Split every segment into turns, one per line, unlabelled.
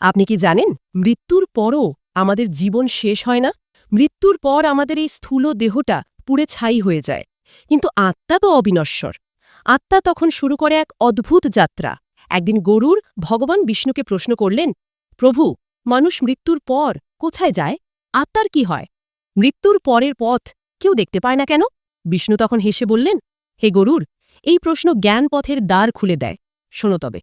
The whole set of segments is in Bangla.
আপনি কি জানেন, মৃত্যুর পরও আমাদের জীবন শেষ হয় না? মৃত্যুর পর আমাদের এই স্থূল দেহটা পুড়ে ছাই হয়ে যায়। কিন্তু আত্মা তো অবিনশ্বর। আত্মা তখন শুরু করে এক অদ্ভুত যাত্রা। একদিন গরুর ভগবান বিষ্ণুকে প্রশ্ন করলেন, প্রভু, মানুষ মৃত্যুর পর কোথায় যায়? আত্মার কি হয়? মৃত্যুর পরের পথ কেউ দেখতে পায় না কেন? বিষ্ণু তখন হেসে বললেন, হে গরুর, এই প্রশ্ন জ্ঞান পথের দ্বার খুলে দেয়। শোনো তবে।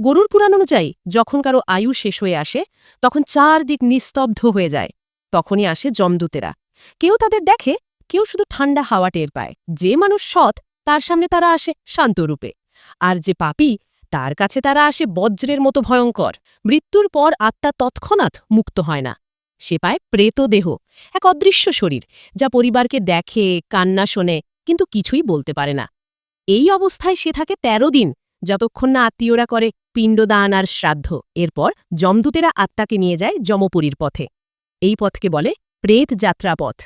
গরুর পুরাণ অনুযায়ী, যখন কারও আয়ু শেষ হয়ে আসে, তখন চারদিক নিস্তব্ধ হয়ে যায়। তখনই আসে জমদূতেরা কেউ তাদের দেখে, কেউ শুধু ঠান্ডা হাওয়া টের পায়। যে মানুষ সৎ, তার সামনে তারা আসে শান্তরূপে। আর যে পাপী, তার কাছে তারা আসে বজ্রের মতো ভয়ঙ্কর। মৃত্যুর পর আত্মা তৎক্ষণাৎ মুক্ত হয় না। সে পায় প্রেত দেহ, এক অদৃশ্য শরীর, যা পরিবারকে দেখে, কান্না শোনে, কিন্তু কিছুই বলতে পারে না। এই অবস্থায় সে থাকে ১৩ দিন যতক্ষণ না আত্মীয়রা করে, পিণ্ডদান আর শ্রাদ্ধ। এরপর যমদূতেরা আত্মাকে নিয়ে যায় যমপুরীর পথে। এই পথকে বলে প্রেত যাত্রা পথ।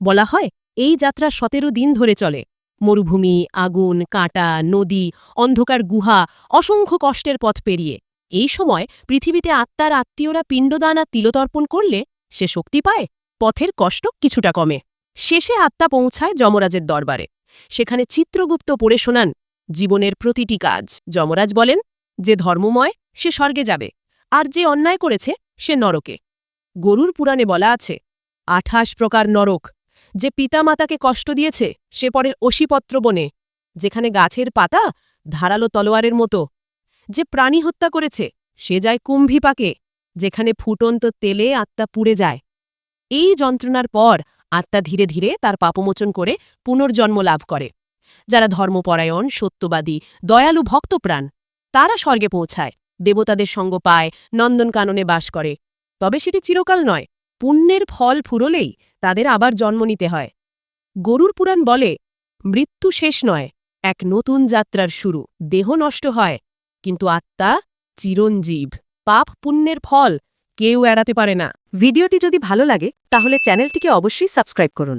বলা হয়, এই যাত্রা সতেরো দিন ধরে চলে। মরুভূমি, আগুন, কাঁটা, নদী, অন্ধকার গুহা, অসংখ্য কষ্টের পথ পেরিয়ে। এই সময় পৃথিবীতে আত্মার আত্মীয়রা পিণ্ডদান আর তিলতর্পণ করলে সে শক্তি পায়, পথের কষ্ট কিছুটা কমে। শেষে আত্মা পৌঁছায় যমরাজের দরবারে। সেখানে চিত্রগুপ্ত পড়ে শোনান জীবনের প্রতিটি কাজ। যমরাজ বলেন, যে ধর্মময়, সে স্বর্গে যাবে, আর যে অন্যায় করেছে, সে নরকে। গরুর পুরাণে বলা আছে, আঠাশ প্রকার নরক, যে পিতামাতাকে কষ্ট দিয়েছে, সে পরে অশিপত্র বনে, যেখানে গাছের পাতা ধারালো তলোয়ারের মতো। যে প্রাণী হত্যা করেছে, সে যায় কুম্ভিপাকে যেখানে ফুটন্ত তেলে আত্মা পুড়ে যায়। এই যন্ত্রণার পর আত্মা ধীরে ধীরে তার পাপমোচন করে পুনর্জন্ম লাভ করে। যারা ধর্মপরায়ণ, সত্যবাদী, দয়ালু ভক্তপ্রাণ, তারা স্বর্গে পৌঁছায়, দেবতাদের সঙ্গ পায় নন্দনকাননে বাস করে। তবে সেটি চিরকাল নয়, পুণ্যের ফল ফুরলেই তাদের আবার জন্ম নিতে হয়। গরুর পুরাণ বলে, মৃত্যু শেষ নয়, এক নতুন যাত্রার শুরু, দেহ নষ্ট হয়, কিন্তু আত্মা চিরঞ্জীব। পাপ পুণ্যের ফল কেউ এড়াতে পারে না।
ভিডিওটি যদি ভালো লাগে, তাহলে চ্যানেলটিকে অবশ্যই সাবস্ক্রাইব করুন।